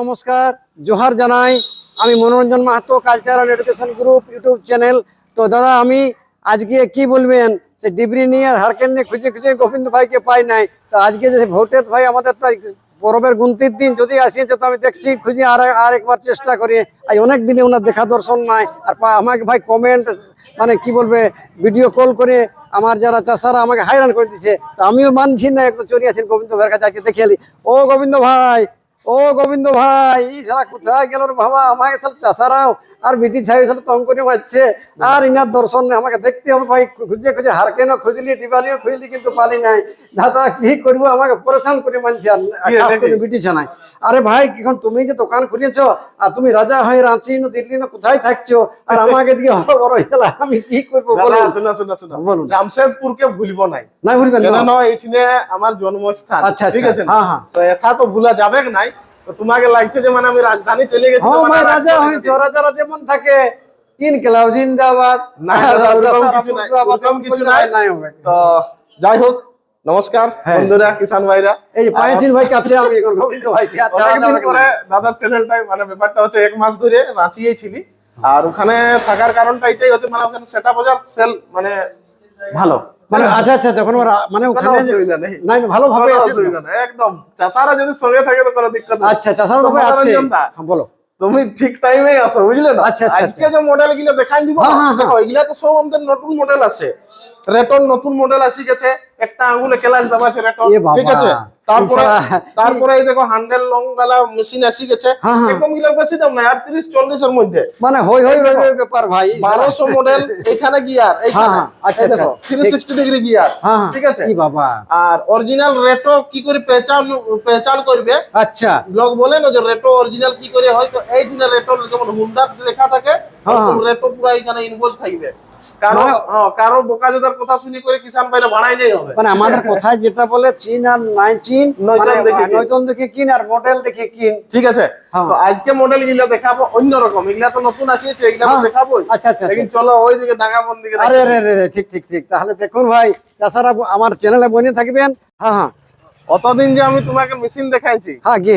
নমস্কার, জোহার জানাই। আমি Manoranjan Mahato cultural education group YouTube channel তো দাদা, আমি আজকে কি বলবেন? সে ডিগ্রি নিয়ে আর হারকেন নিয়ে খুঁজে খুঁজে গোবিন্দ ভাইকে পাই নাই। তো আজকে যে ভোটের ভাই আমাদের তো পরবের গুনতির দিন যদি আসিয়েছে, তো আমি দেখছি, খুঁজে আর আর একবার চেষ্টা করি। আজ অনেক দিনে ওনার দেখা দর্শন নাই। আর আমাকে ভাই কমেন্ট মানে কি বলবে ভিডিও কল করে আমার যারা চাষারা আমাকে হাইরান করে দিচ্ছে তো আমিও মানছি না একটু আছেন গোবিন্দ ভাইয়ের কাছে, আজকে দেখে ও গোবিন্দ ভাই ও গোবিন্দ ভাই এই সারা কোথায় গেল রে বাবা আমাকে তাহলে চাষারাও আর বিটি ছাই সাথে তং করে মারছে। আর ইনার দর্শন নেই আমাকে দেখতে হবে ভাই খুঁজে খুঁজে হারকেনও খুঁজলি ডিবালিও খুঁজলি কিন্তু পালি নাই। দাদা কি করব? আমাকে পরেশান করে মানছে বিটি ছানাই আরে ভাই এখন তুমি যে দোকান খুলেছ আর তুমি রাজা হয়ে রাঁচি না দিল্লি না কোথায় থাকছো আর আমাকে দিকে বড় হয়ে আমি কি করব দাদা, বলুন। শোনো, শোনো, শোনো। বলুন। জামশেদপুরকে ভুলবো নাই। না ভুলবেন কেন না। না এইখানে আমার জন্মস্থান আচ্ছা, ঠিক আচ্ছা, আছে হ্যাঁ, হ্যাঁ। তো এথা তো ভুলা যাবে নাই। তোমাকে লাগছে যে মানে আমি রাজধানী চলে গেছি হ্যাঁ মানে রাজা হয়েছ রাজারা যেমন থাকে তিন ক্লাব জিন্দাবাদ। তো যাই হোক নমস্কার হ্যাঁ। বন্ধুরা কিষান ভাইরা। এই পাঁচিন ভাই কাছে আমি এখন গোবিন্দ আচ্ছা, অনেকদিন পরে দাদার চ্যানেলটাই মানে ব্যাপারটা হচ্ছে এক মাস ধরে রাঁচিয়েই ছিলি। আর ওখানে থাকার কারণটা এটাই হচ্ছে মানে ওখানে সেটা বাজার সেল মানে ভালো। মানে আচ্ছা আচ্ছা যখন ওরা মানে ওখানে ভালো ভাবে একদম। চাষারা যদি সঙ্গে থাকে তো কোনো দিক্কত আচ্ছা চাষার তো আছে। মনোরঞ্জন দা, হ্যাঁ, বলো। তুমি ঠিক টাইমে আসো বুঝলে না? আচ্ছা, আচ্ছা, আজকে যে মডেলগুলো দেখাই দিব হ্যাঁ, হ্যাঁ, তো সব আমাদের নতুন মডেল আছে। রেটন নতুন মডেল আসি গেছে একটা আঙ্গুলে ক্লাস দেওয়া আছে রেটন ঠিক আছে তারপরে তারপরে এই দেখো হ্যান্ডেল লং वाला মেশিন আসি গেছে। হ্যাঁ, হ্যাঁ। একদমগুলো বেশি দাম না আর 30 40 এর মধ্যে। মানে হই হই রই রই ব্যাপার ভাই। 1200 মডেল এখানে গিয়ার হ্যাঁ, আচ্ছা, দেখো আচ্ছা, 360 ডিগ্রি গিয়ার হ্যাঁ হ্যাঁ। ঠিক আছে? কি বাবা। আর অরিজিনাল রেটো কি করে পেহচান পেহচান করবে? আচ্ছা। ব্লগ বলে না যে রেটো অরিজিনাল কি করে হয় তো এই দিনে রেটো যেমন হুন্ডার লেখা থাকে হ্যাঁ, তখন রেটো পুরো এখানে ইনভয়েস থাকবে। কারও মানে- বোকাজোদার কথা শুনি করে কিষান ভাইরা বানাই নেই হবে। মানে আমাদের কোথায় যেটা বলে চীন আর নাই চীন নয়তন মানে দেখে কিন। আর মডেল দেখে কিন। ঠিক আছে? হ্যাঁ। তো আজকে মডেলগুলা দেখাবো অন্য রকম। এগুলা তো নতুন আসিয়েছে এগুলা তো হ্যাঁ। দেখাবো আচ্ছা আচ্ছা লেকিন চলো ওই দিকে ডাঙ্গাবন দিকে আরে আরে আরে আরে, ঠিক ঠিক ঠিক। তাহলে দেখুন ভাই চাষারা আমার চ্যানেলে বনে থাকবেন? হ্যাঁ হ্যাঁ। অতদিন যে আমি তোমাকে মেশিন দেখাইছি হ্যাঁ গে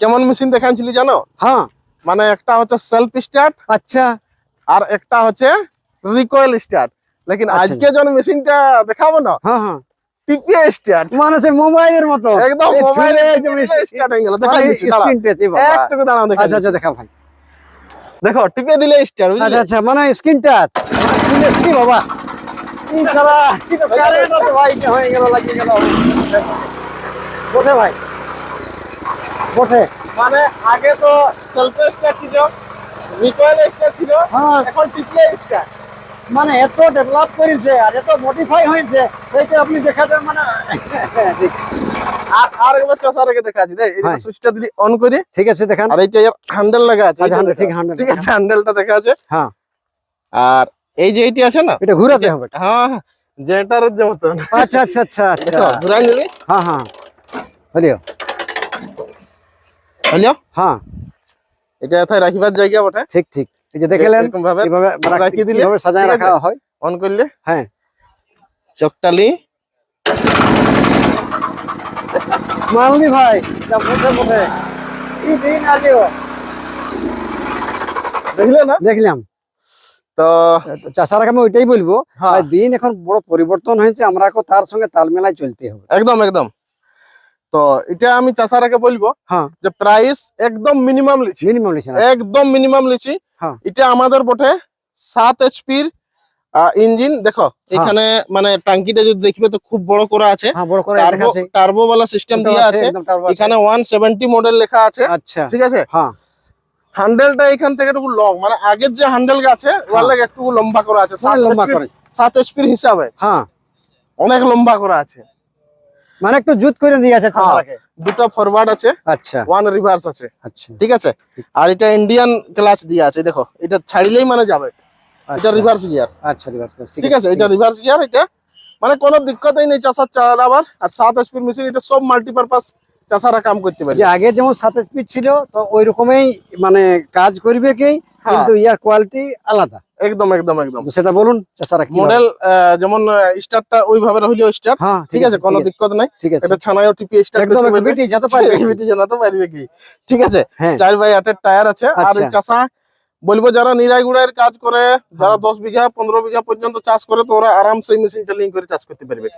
কেমন মেশিন দেখাইছিলি জানো? হ্যাঁ। মানে একটা হচ্ছে সেলফ স্টার্ট আচ্ছা। আর একটা হচ্ছে রিকয়েল স্টার্ট লেকিন আচ্ছা। আজকে যখন মেশিনটা দেখাবো না হ্যাঁ হ্যাঁ। টিপিয়ে স্টার্ট মানে সে মোবাইলের মতো। একদম মোবাইলে স্টার্ট হয়ে গেল। মানে দেখাই স্ক্রিন টাচ বাবা। দাঁড়াও দেখা আচ্ছা আচ্ছা দেখা ভাই। দেখো টিপে দিলে স্টার্ট আচ্ছা আচ্ছা মানে স্ক্রিন টাচ কি বাবা। এই শালা কি তো কারেন্ট ভাই হয়ে গেল লাগিয়ে গেল। বসে ভাই। বসে। মানে আগে তো সেলফ স্টার্ট ছিল রিকয়েল স্টার্ট ছিল হ্যাঁ। এখন টিপলে স্টার্ট মানে এত ডেভেলপ করেছে আর এত মডিফাই হয়েছে সেইটা আপনি দেখাতেন মানে আর আর একবার চাষা রেখে দেখা আছে দেখ এই হ্যাঁ। সুইচটা দিলি অন করে ঠিক আছে দেখান। আর এইটা হ্যান্ডেল লাগা আছে আচ্ছা। ঠিক, ঠিক দেখা। আছে হ্যান্ডেলটা দেখা আছে হ্যাঁ। আর এই যে এইটি আছে না? এটা ঘুরাতে হবে। হ্যাঁ জেনারেটরের যে মতন। আচ্ছা আচ্ছা আচ্ছা আচ্ছা। ঘুরাই দিলি হ্যাঁ হ্যাঁ। হলিও। হলিও? হ্যাঁ। এটা এথায় রাখিবার জায়গা বটে? ঠিক ঠিক। এই যে দেখলেন এরকম ভাবে কীভাবে রাখি দিলে, সাজায় রাখা হয়। অন করলে? হ্যাঁ। চকটালি। মানলি ভাই যা বসে বসে দিন আজও দেখলে না? দেখলাম। তো চাষারাকে আমি ওইটাই বলব হ্যাঁ। দিন এখন বড় পরিবর্তন হয়েছে আমরা তার সঙ্গে তাল মেলায় চলতে হবে। একদম একদম। তো এটা আমি চাষারাকে বলব হ্যাঁ। যে প্রাইস একদম মিনিমাম লিচি। মিনিমাম না? একদম মিনিমাম লিচি। হ্যাঁ। এটা আমাদের বটে সাত এইচপির ইঞ্জিন দেখো এখানে মানে টাঙ্কিটা যদি দেখবে তো খুব বড় করা আছে। হ্যাঁ টার্বো সিস্টেম দেওয়া আছে। এখানে ওয়ান সেভেন্টি মডেল লেখা আছে। আচ্ছা। ঠিক আছে? হ্যাঁ। হ্যান্ডেলটা এখান থেকে একটু লং মানে আগের যে হ্যান্ডেল আছে ওর লাগে একটু লম্বা করা আছে। মানে লম্বা করে। সাত এইচপির হিসাবে। হ্যাঁ। অনেক লম্বা করা আছে। মানে একটু জুত করে দিয়ে আছে হ্যাঁ। দুটো ফরওয়ার্ড আছে আচ্ছা। ওয়ান রিভার্স আছে আচ্ছা। ঠিক আছে? আর এটা ইন্ডিয়ান ক্লাচ দিয়ে আছে দেখো এটা ছাড়িলেই মানে যাবে। এটা আচ্ছা, রিভার্স গিয়ার আচ্ছা রিভার্স ঠিক আছে এটা রিভার্স গিয়ার এটা মানে কোনো দিক্কতই নেই চাষার চালাবার আর সাত এইচপির মেশিন এটা সব মাল্টিপারপাস চাষারা কাম করতে পারে। আগে যেমন সাত স্পিড ছিল তো ওই রকমই মানে কাজ করবে কি। কিন্তু ইয়ার কোয়ালিটি আলাদা। একদম একদম একদম। সেটা বলুন মডেল যেমন স্টার্টটা ওইভাবে স্টার্ট হ্যাঁ ঠিক আছে কোনো দিক্কত নাই। এটা ছানায়ও টিপি স্টার্ট একদম একদম বিটি যত পারবে। বিটি জানাতে পারবে কি? ঠিক আছে? হ্যাঁ। বাই আটের টায়ার আছে। আর আচ্ছা। চাষা বলব যারা নিরাইগুড়ার কাজ করে যারা দশ বিঘা পনেরো বিঘা পর্যন্ত চাষ করে তো ওরা আরামসে মেশিনটা লিঙ্ক করে চাষ করতে পারবে।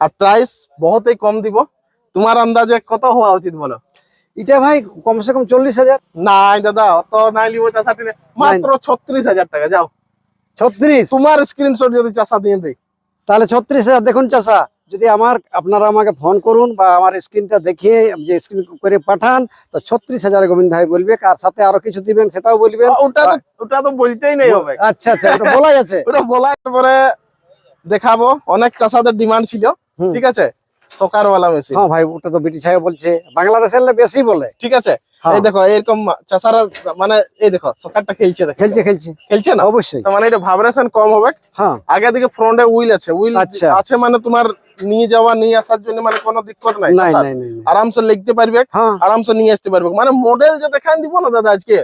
আর প্রাইস বহুতই কম দিব। তোমার আন্দাজে কত হওয়া উচিত বলো? এটা ভাই কমসে কম চল্লিশ হাজার। নাই দাদা অত নাই লিব চাষাটি নে। মাত্র ছত্রিশ হাজার টাকা যাও। ছত্রিশ? তোমার স্ক্রিনশট যদি চাষা দিয়ে দেয় তাহলে ছত্রিশ হাজার। দেখুন চাষা যদি আমার আপনারা আমাকে ফোন করুন বা আমার স্ক্রিনটা দেখিয়ে যে স্ক্রিন করে পাঠান তো ছত্রিশ হাজার গোবিন্দ ভাই বলবে আর সাথে আরও কিছু দিবেন সেটাও বলবেন। ওটা তো ওটা তো বলতেই নেই হবে। আচ্ছা আচ্ছা ওটা বলা আছে। ওটা বলার পরে দেখাবো। অনেক চাষাদের ডিমান্ড ছিল। ঠিক আছে? সকারওয়ালা মেশিন হ্যাঁ ভাই ওটা তো বিটি সাহেব বলছে। বাংলাদেশের বেশি বলে। ঠিক আছে? হ্যাঁ। এই দেখো এরকম চাষারা মানে এই দেখো সকারটা খেলছে খেলছে খেলছে। খেলছে না? অবশ্যই। তো মানে এটা ভাইব্রেশন কম হবে। হ্যাঁ। আগে দিকে ফ্রন্টে উইল আছে। উইল আচ্ছা। আছে মানে তোমার নিয়ে যাওয়া নিয়ে আসার জন্য মানে কোনো দিক্কত নাই। আরামসে লিখতে পারবে হ্যাঁ। আরামসে নিয়ে আসতে পারবে। মানে মডেল যে দেখান দিব না দাদা আজকে?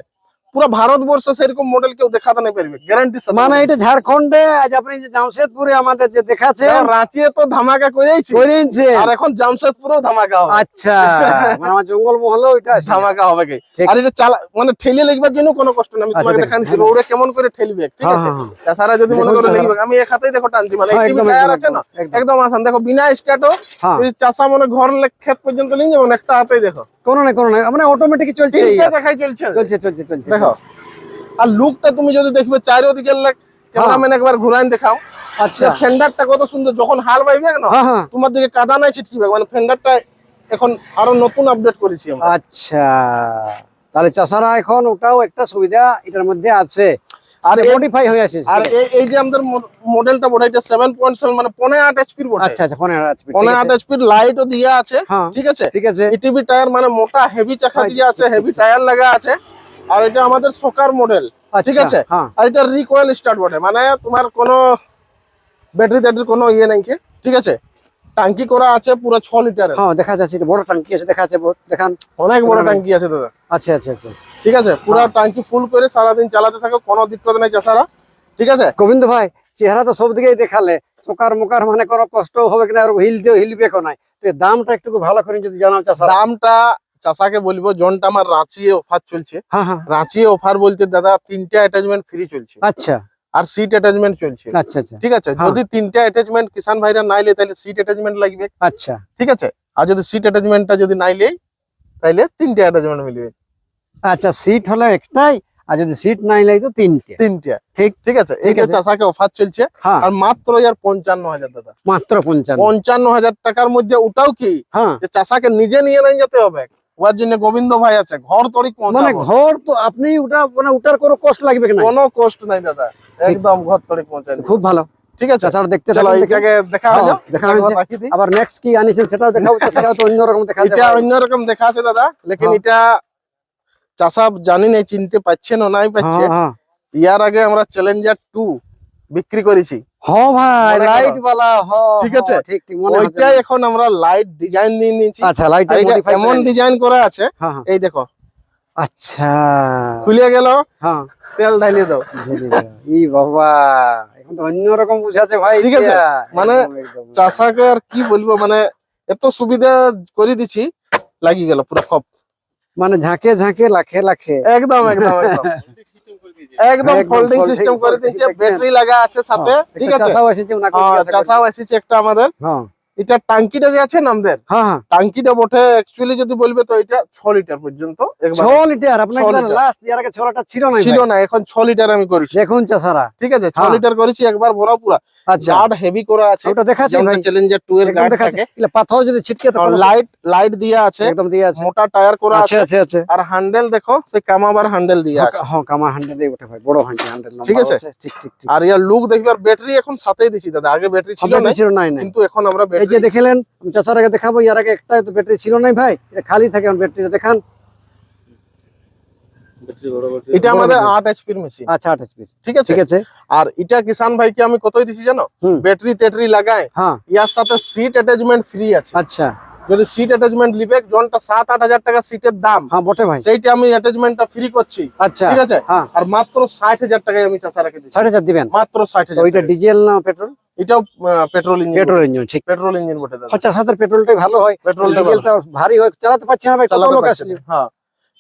পুরো ভারতবর্ষে সেরকম মডেল কেউ দেখাতে পারবে গ্যারান্টি মানে এটা ঝাড়খণ্ডে আজ আপনি যে জামশেদপুরে আমাদের যে দেখাচ্ছে রাঁচিয়ে তো ধামাকা করেইছি। করেছে আর এখন জামশেদপুরেও ধামাকা হবে। আচ্ছা মানে আমার জঙ্গল মহলেও এটা ধামাকা হবে কি? আর এটা চালা মানে ঠেলে লিখবার জন্য কোনো কষ্ট নেই আমি আচ্ছা, তোমাকে দেখাচ্ছি হ্যাঁ। রোডে কেমন করে ঠেলবে ঠিক হ্যাঁ, আছে? হ্যাঁ। তাছাড়া যদি মনে করে লিখবে আমি এক হাতেই দেখো টানছি মানে একদম, টায়ার আছে না? একদম। আসান দেখো বিনা স্টার্টও চাষা মনে ঘর ক্ষেত পর্যন্ত নিয়ে যাবেন একটা হাতেই দেখো। কোনো না কোনো না মানে অটোমেটিক চলছে চলছে। চলছে চলছে দেখো আর লুকটা তুমি যদি দেখবে চারিদিকের লেগ ক্যামেরাম্যান একবার ঘুরান দেখাও। আচ্ছা। ফেন্ডারটা কত সুন্দর যখন হাল বাইবে না হ্যাঁ হ্যাঁ। তোমার দিকে কাদা নাই ছিটকিবে মানে ফেন্ডারটা এখন আরও নতুন আপডেট করেছি আমরা। আচ্ছা। তাহলে চাষারা এখন ওটাও একটা সুবিধা এটার মধ্যে আছে। আর মডিফাই হয়ে আছে। আর এই যে আমাদের মডেলটা বড় এটা মানে বটে। আচ্ছা আচ্ছা আছে। লাইটও দিয়ে হ্যাঁ ঠিক আছে? ঠিক আছে। টায়ার মানে মোটা হেভি চাকা দিয়ে আছে হেভি টায়ার লাগা আছে। আর এটা আমাদের সোকার মডেল ঠিক আচ্ছা, আছে? হ্যাঁ। আর এটা রিকোয়েল স্টার্ট বটে মানে তোমার কোনো ব্যাটারি ট্যাটারির কোনো ইয়ে নাই ঠিক আছে? টাঙ্কি করা আছে পুরো ছ লিটারের। হ্যাঁ দেখা যাচ্ছে এটা বড় টাঙ্কি আছে দেখা যাচ্ছে দেখান। অনেক বড় টাঙ্কি আছে দাদা। আচ্ছা আচ্ছা আচ্ছা। ঠিক আছে? পুরো টাঙ্কি ফুল করে সারাদিন চালাতে থাকো কোনো দিক্কত নাই চাষারা। ঠিক আছে? গোবিন্দ ভাই চেহারা তো সব দিকেই দেখালে। চোকার মোকার মানে কোনো কষ্ট হবে কিনা আর হিলতেও হিলবে নাই। তো এর দামটা একটু ভালো করে যদি জানাও চাষা দামটা চাষাকে বলব জনটা আমার রাঁচি অফার চলছে। হ্যাঁ হ্যাঁ। রাঁচি অফার বলতে দাদা তিনটা অ্যাটাচমেন্ট ফ্রি চলছে। আচ্ছা। আর সিট অ্যাটাচমেন্ট চলছে। আচ্ছা আচ্ছা। ঠিক আছে? হ্যাঁ। যদি তিনটা অ্যাটাচমেন্ট কিষান ভাইরা নাইলে তাহলে সিট অ্যাটাচমেন্ট লাগবে। আচ্ছা। ঠিক আছে? আর যদি সিট অ্যাটাচমেন্টটা যদি নাইলে তাহলে তিনটা অ্যাটাচমেন্ট মিলবে। আচ্ছা সিট হলো একটাই আর যদি সিট নাই লাগে তো তিনটে। তিনটা। ঠিক। ঠিক আছে? ঠিক এই আছে। চাষাকে অফার চলছে আর মাত্র ইয়ার পঞ্চান্ন হাজার দাদা। মাত্র পঞ্চান্ন। পঞ্চান্ন হাজার টাকার মধ্যে ওটাও কি? হ্যাঁ। যে চাষাকে নিজে নিয়ে নাই যেতে হবে? ওর জন্য গোবিন্দ ভাই আছে ঘর তরিক মানে ঘর তো আপনি ওটা মানে ওটার কোনো কষ্ট লাগবে কিনা কোনো কষ্ট নাই দাদা একদম ঘর তরিক পৌঁছাই দেব। খুব ভালো। ঠিক আছে। চাষার দেখতে চলো এইটাকে দেখা হ্যাঁ, দেখা হয়েছে। রাখি দিই। আবার নেক্সট কি আনিছেন সেটাও দেখাবো সেটাও তো অন্যরকম দেখা এটা যাবে অন্যরকম দেখা আছে দাদা লেকিন হ্যাঁ। এটা চাষা জানি না চিনতে পাচ্ছেন না নাই পাচ্ছে হ্যাঁ হ্যাঁ। ইয়ার আগে আমরা চ্যালেঞ্জার টু বিক্রি করেছি। ভাই লাইট বালা হ্যাঁ ঠিক আছে? ঠিক ঠিক মনে ওইটাই এখন আমরা লাইট ডিজাইন দিয়ে আচ্ছা লাইট এমন ডিজাইন করা আছে হ্যাঁ হ্যাঁ। এই দেখো। আচ্ছা। খুলে গেল হ্যাঁ। তেল ঢালিয়ে দাও। ই বাবা এখন তো অন্যরকম বুঝাচ্ছে ভাই ঠিক আছে, মানে। চাষাকে আর কি বলব মানে এত সুবিধা করে দিছি লাগি গেল পুরো কপ মানে ঝাঁকে ঝাঁকে লাখে লাখে। একদম একদম একদম। একদম ফোল্ডিং সিস্টেম করে দিয়েছে ব্যাটারি লাগা আছে সাথে হ্যাঁ, ঠিক আছে? চাষাও এসেছে। চাষাও এসেছে একটা আমাদের। হ্যাঁ। এটা টাঙ্কিটা যে আছে না আমাদের হ্যাঁ হ্যাঁ। টাঙ্কিটা বটে অ্যাকচুয়ালি যদি বলবে তো এটা ছ লিটার পর্যন্ত। ছ লিটার আপনার। লাস্ট ইয়ার আগে ছ লিটার ছিল না ছিল না এখন ছ লিটার আমি করেছি। দেখুন চাষারা ঠিক আছে ছ হ্যাঁ। লিটার করেছি একবার ভরা পুরা। আচ্ছা। হেভি করা আছে। ওটা দেখাচ্ছি ভাই। চ্যালেঞ্জার টু এর একদম গার্ড থাকে। পাথর যদি ছিটকে লাইট লাইট দিয়ে আছে। একদম দিয়ে আছে। মোটা টায়ার করা আছে আছে। আছে আর হ্যান্ডেল দেখো সে কামাবার হ্যান্ডেল দিয়ে আছে। হ্যাঁ কামা হান্ড্রেড ওঠে ভাই। বড় হান্ড্রেড ঠিক আছে? ঠিক ঠিক আর ইয়ার লুক ব্যাটারি এখন সাথেই দিছি দাদা। আগে ব্যাটারি ছিল না কিন্তু এখন আমরা এই যে দেখলেন আমি আগে দেখাবো ইয়ার আগে একটা তো ব্যাটারি ছিল নাই ভাই এটা খালি থাকে এখন ব্যাটারিটা দেখান। এটা আমাদের battery। আট এইচপির মেশিন আচ্ছা আঠাশ পিস ঠিক আছে? ঠিক আছে। আর এটা কিষান ভাই কি আমি কতই দিছি জানো? ব্যাটারি ট্যাটারি লাগায় হ্যাঁ। ইয়ার সাথে সিট অ্যাটাচমেন্ট ফ্রি আছে। আচ্ছা। যদি সিট অ্যাটাচমেন্ট নিবে জনটা সাত আট হাজার টাকা সিটের দাম হ্যাঁ বটে ভাই। সেইটা আমি অ্যাটাচমেন্টটা ফ্রি করছি। আচ্ছা ঠিক আছে? হ্যাঁ। আর মাত্র ষাট হাজার টাকায় আমি চাষা রেখে দিচ্ছি। ষাট হাজার দিবেন? মাত্র ষাট হাজার ওইটা ডিজেল না পেট্রোল এটাও পেট্রোল ইঞ্জিন পেট্রোল ইঞ্জিন ঠিক। পেট্রোল ইঞ্জিন বটে দাদা। পঞ্চাশ হাজার পেট্রোলটাই ভালো হয়। পেট্রোলটা ভারী হয় চালাতে পারছি না ভাই কত লোক আসলে হ্যাঁ।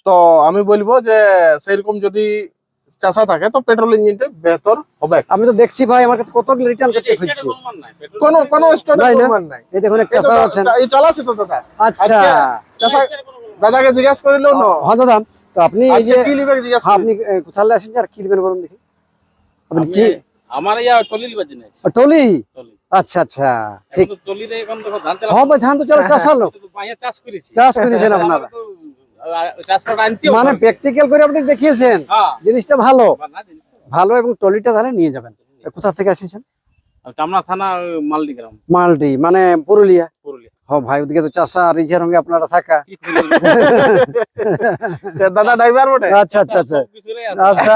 তো আমি বলব যে সেইরকম যদি চাষা থাকে তো পেট্রোল ইঞ্জিনটা বেহতর হবে। আমি তো দেখছি ভাই আমার কাছে কত রিটার্ন করতে খুঁজছি কোনো কোনো না? প্রমাণ নাই। এই দেখুন একটা চাষা আছেন। এই চালাচ্ছে তো দাদা আচ্ছা। চাষা দাদাকে জিজ্ঞাসা করিলেও না। হ্যাঁ দাদা তো আপনি এই যে কি লিবে জিজ্ঞাসা হ্যাঁ, আপনি এ, কোথায় আসেন আর কি নেবেন বলুন দেখি। আপনি কি আমার ইয়া টলির বাজি নাই ও, টলি? টলি। আচ্ছা আচ্ছা ঠিক তো টলিরে এখন দেখো ধান চালা হ্যাঁ ভাই ধান তো চলো চাষা লোক চাষ করেছি। চাষ করেছেন আপনারা। মানে প্র্যাকটিক্যাল করে আপনি দেখিয়েছেন। হ্যাঁ। জিনিসটা ভালো। ভালো এবং টলিটা তাহলে নিয়ে যাবেন। কোথা থেকে আসেছেন আর থানা ওই গ্রাম। মালডি মানে পুরুলিয়া? পুরুলিয়া। হ ভাই ওদিকে তো চাষা আর ইঝের সঙ্গে আপনারা থাকা। দাদা ড্রাইভার বটে? আচ্ছা আচ্ছা আচ্ছা। আচ্ছা।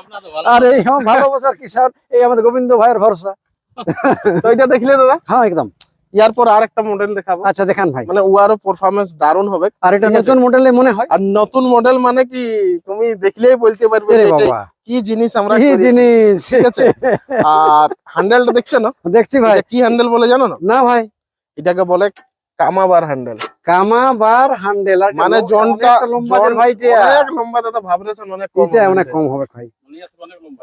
আপনার ভালো। আর এই আমাদের গোবিন্দ ভাইয়ের ভরসা। তো এটা দেখলে দাদা? হ্যাঁ একদম। ইয়ার পর আর একটা মডেল দেখাবো। আচ্ছা দেখান ভাই। মানে ওয়ারও পারফরমেন্স দারুণ হবে। আর এটা। নতুন মডেলে মনে হয়? আর নতুন মডেল মানে কি তুমি দেখলেই বলতে পারবে কি জিনিস আমরা কি জিনিস? ঠিক আছে? আর হ্যান্ডেলটা দেখছ না? দেখছি ভাই। কি হ্যান্ডেল বলে জানো না? না ভাই। এটাকে বলে কামাবার হ্যান্ডেল কামাবার হ্যান্ডেল মানে জনটা লম্বা জন ভাই এটা অনেক লম্বা দাদা ভাবরেছেন অনেক কম এটা অনেক কম হবে ভাই।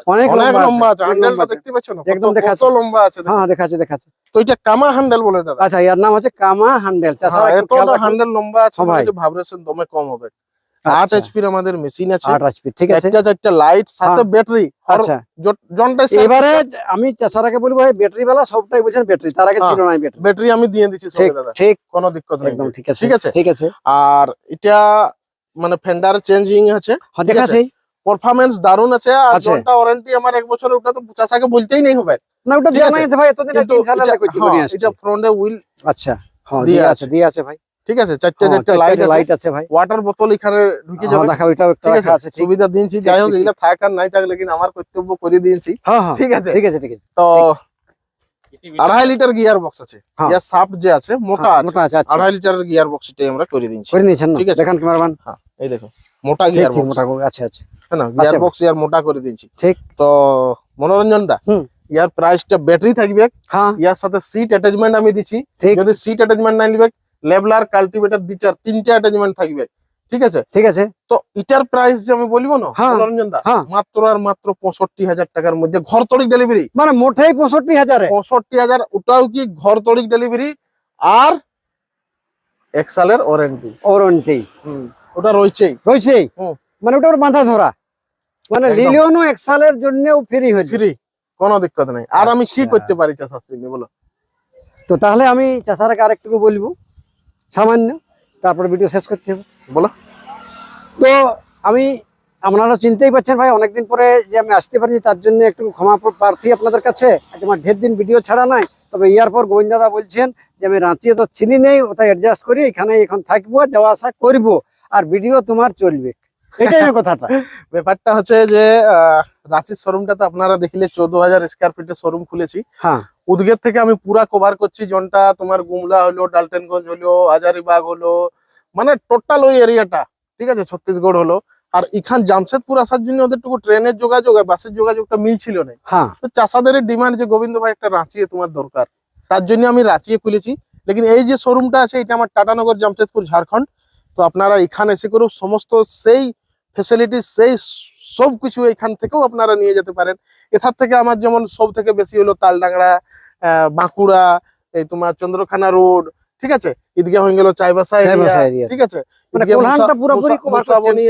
অনেক লম্বা। আছে হ্যান্ডেলটা দেখতে পাচ্ছ না? একদম দেখাচ্ছে। কত লম্বা আছে। হ্যাঁ দেখাচ্ছে দেখাচ্ছে। তো এটা কামা হ্যান্ডেল বলে দাদা। আচ্ছা এর নাম হচ্ছে কামা হ্যান্ডেল চাষা এত হ্যান্ডেল লম্বা আছে হ্যাঁ, ভাই। ভাবরেছেন দমে কম হবে। আট আচ্ছা। এইচপির আমাদের মেশিন আছে। আট আসবে ঠিক আছে। চারটা চারটা লাইট সাথে। ব্যাটারি আচ্ছা। জনটা এবারে আমি চাষারাকে বলব ভাই ব্যাটারি বেলা সবটাই বুঝেন ব্যাটারি তার আগে হ্যাঁ। ছিল না ব্যাটারি ব্যাটারি আমি দিয়ে ঠিক দাদা। ঠিক। কোনো দিক্কত নেই। একদম ঠিক আছে ঠিক আছে? ঠিক আছে। আর এটা মানে ফেন্ডার চেঞ্জিং আছে হ্যাঁ পারফরমেন্স দারুণ আছে আর। জনটা ওয়ারেন্টি আমার এক বছরের ওটা তো চাষাকে বলতেই নেই হবে। না ওটা দেওয়া। নাই ভাই এতদিন সাল এটা- করতে হ্যাঁ, ফ্রন্টে হুইল আচ্ছা হ্যাঁ দিয়ে। আছে দিয়ে আছে ভাই। ঠিক আছে? চারটে হ্যাঁ, চারটে লাইট লাইট আছে। ভাই। ওয়াটার বোতল এখানে ঢুকে হ্যাঁ যাবে। দেখাও এটাও একটা ঠিক রাখা আছে আছে সুবিধা দিয়েছি যাই হোক এগুলা থাক আর নাই থাক লেকিন আমার কর্তব্য করে দিয়েছি। হ্যাঁ হ্যাঁ ঠিক আছে? ঠিক আছে ঠিক আছে। তো আড়াই লিটার গিয়ার বক্স আছে। হ্যাঁ। সাফট যে আছে মোটা আছে। মোটা আছে আচ্ছা। আড়াই লিটারের গিয়ার বক্স এটাই আমরা করে দিচ্ছি করে নিয়েছেন না? ঠিক আছে। দেখান ক্যামেরাম্যান। হ্যাঁ এই দেখো মোটা গিয়ার বক্স মোটা করে আচ্ছা আচ্ছা। হ্যাঁ না গিয়ার আচ্ছা। বক্স ইয়ার মোটা করে দিচ্ছি ঠিক। তো মনোরঞ্জন দা হুম। ইয়ার প্রাইসটা ব্যাটারি থাকবে। হ্যাঁ। ইয়ার সাথে সিট অ্যাটাচমেন্ট আমি দিচ্ছি ঠিক। যদি সিট অ্যাটাচমেন্ট না নিবে লেবলার কাল্টিভেটর দিচার তিনটে অ্যাটাচমেন্ট থাকবে। ঠিক আছে? ঠিক আছে। তো এটার প্রাইস যে আমি বলব না হ্যাঁ, দা হ্যাঁ। মাত্র আর মাত্র পঁয়ষট্টি হাজার টাকার মধ্যে ঘর তড়িক ডেলিভারি মানে মোটেই পঁয়ষট্টি হাজার? পঁয়ষট্টি হাজার ওটাও কি ঘর তড়িক ডেলিভারি আর এক সালের ওয়ারেন্টি ওরন্টি ওটা রয়েছেই। রয়েছেই। মানে ওটা ওর মাথা ধরা। মানে। লিলিয়নও এক সালের জন্যও ফ্রি হয়েছে ফ্রি কোনো দিক্কত নেই। আর আমি কি আচ্ছা। করতে পারি চাষাশ্রী বলো। তো তাহলে আমি চাষারাকে আরেকটুকু বলব। সামান্য তারপরে ভিডিও শেষ করতে হবে। বলো। তো আমি আপনারা চিনতেই পারছেন ভাই অনেকদিন পরে যে আমি আসতে পারি তার জন্য একটু ক্ষমা প্রার্থী আপনাদের কাছে। আমার ঢের দিন ভিডিও ছাড়া নাই তবে ইয়ার পর গোবিন্দাদা বলছেন যে আমি রাঁচিয়ে তো চিনি নেই ওটা অ্যাডজাস্ট করি এখানে এখন থাকব যাওয়া আসা করব আর ভিডিও তোমার চলবে। এটাই কথাটা। ব্যাপারটা হচ্ছে যে রাঁচির শোরুমটা তো আপনারা দেখলে চোদ্দ হাজার স্কোয়ার ফিটের শোরুম খুলেছি। হ্যাঁ। উদগের থেকে আমি পুরা কভার করছি জনটা তোমার গুমলা হলো ডালটেনগঞ্জ হলো হাজারিবাগ হলো মানে টোটাল ওই এরিয়াটা ঠিক আছে? ছত্তিশগড় হলো। আর এখান জামশেদপুর আসার জন্য ওদেরটুকু ট্রেনের যোগাযোগ আর বাসের যোগাযোগটা মিলছিল না। হ্যাঁ। তো চাষাদের ডিমান্ড যে গোবিন্দ ভাই একটা রাঁচিয়ে তোমার দরকার। তার জন্য আমি রাঁচিয়ে খুলেছি। লেকিন এই যে শোরুমটা আছে এটা আমার টাটানগর জামশেদপুর ঝাড়খণ্ড। তো আপনারা এখানে এসে করেও সমস্ত সেই ফেসিলিটি সেই সব কিছু এখান থেকেও আপনারা নিয়ে যেতে পারেন। এথার থেকে আমার যেমন সব থেকে বেশি হলো তালডাংরা বাঁকুড়া এই তোমার চন্দ্রখানা রোড ঠিক আছে? ঈদগাহ হয়ে গেল চাইবাসা এরিয়া ঠিক আছে? মানে পুরোপুরি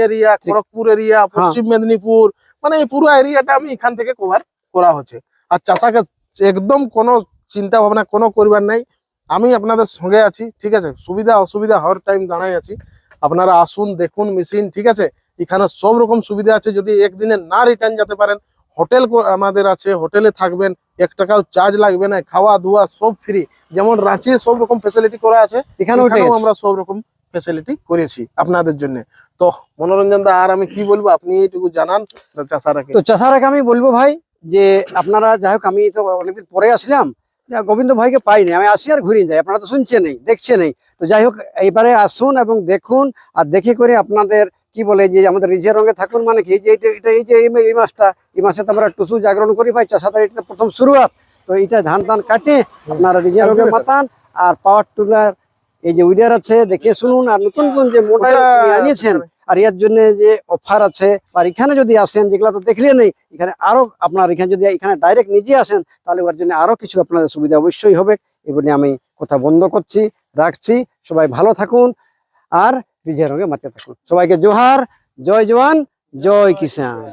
এরিয়া। খড়গপুর এরিয়া পশ্চিম মেদিনীপুর মানে এই পুরো এরিয়াটা আমি এখান থেকে কভার করা হচ্ছে। আর চাষাকে একদম কোনো চিন্তা ভাবনা কোনো করবার নাই। আমি আপনাদের সঙ্গে আছি ঠিক আছে? সুবিধা অসুবিধা হওয়ার টাইম দাঁড়াই আছি। আপনারা আসুন দেখুন মেশিন ঠিক আছে? এখানে সব রকম সুবিধা আছে। যদি একদিনে না রিটার্ন যেতে পারেন হোটেল আমাদের আছে হোটেলে থাকবেন এক টাকাও চার্জ লাগবে না খাওয়া দাওয়া সব ফ্রি যেমন রাঁচি সব রকম ফেসিলিটি করা আছে এখানেও আমরা সব রকম ফেসিলিটি করেছি আপনাদের জন্য। তো মনোরঞ্জন দা আর আমি কি বলব? আপনি এইটুকু জানান চাষারাকে। তো চাষারাকে আমি বলব ভাই যে আপনারা যাই হোক আমি তো অনেকদিন পরে আসলাম গোবিন্দ ভাইকে পাইনি। আমি আসি আর ঘুরিয়ে যাই আপনারা তো শুনছে নেই দেখছে নেই তো যাই হোক এইবারে আসুন এবং দেখুন আর দেখে করে আপনাদের কি বলে যে আমাদের রিজের রঙে থাকুন মানে কি? যে এটা এটা এই যে এই মাসটা এই মাসে তো আমরা টুসু জাগরণ করি ভাই চাষাদের এটা প্রথম শুরুয়াত। তো এটা ধান টান কাটে আপনারা রিজের রঙে মাতান আর পাওয়ার টুলার এই যে উইডার আছে দেখে শুনুন আর নতুন নতুন যে মোটা আনিয়েছেন আর এর জন্য যে অফার আছে, আর এখানে যদি আসেন, যেগুলো তো দেখলে নেই, এখানে আরও আপনার, এখানে যদি এখানে ডাইরেক্ট নিজে আসেন, তাহলে ওর জন্য আরও কিছু আপনাদের সুবিধা অবশ্যই হবে। এই বলে আমি কথা বন্ধ করছি, রাখছি। সবাই ভালো থাকুন আর বিজয় রঙে মাতে থাকুন। সবাইকে জোহার, জয় জওয়ান, জয় কিষান